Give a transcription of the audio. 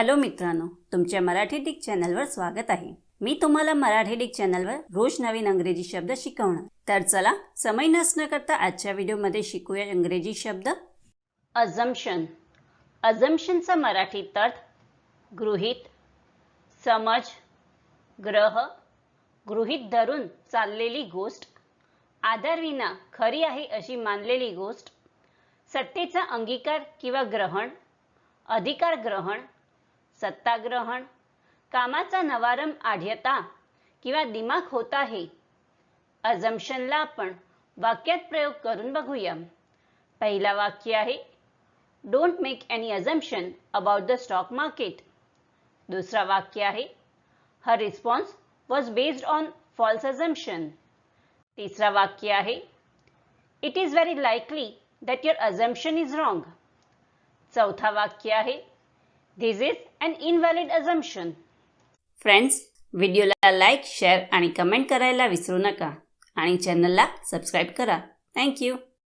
Hello मित्रांनो तुमच्या Marathi Dick चॅनलवर स्वागत आहे. मी तुम्हाला मराठी डिक चॅनलवर रोज नवीन अंग्रेजी शब्द शिकवणार. तर चला समय नसणं करता आजच्या व्हिडिओमध्ये शिकूया इंग्रजी शब्द. अझम्शन अझम्शनचा मराठी अर्थ गृहीत समज ग्रह गृहीत धरून चाललेली गोष्ट आधारविना खरी आहे अशी मानलेली गोष्ट सत्तेचा अंगीकार किंवा ग्रहण अधिकार ग्रहण सत्ताग्रहण कामाचा नवारंभ आढ्यता किंवा दिमाग होत आहे. अझम्पशनला आपण वाक्यात प्रयोग करून बघूया. पहिला वाक्य आहे don't make any assumption about the stock market दुसरा वाक्य आहे her response was based on false assumption तिसरा वाक्य आहे it is very likely that your assumption is wrong चौथा वाक्य आहे this is an invalid assumption friends व्हिडिओला लाईक शेअर आणि कमेंट करायला विसरू नका. आणि चॅनलला सबस्क्राईब करा. थँक्यू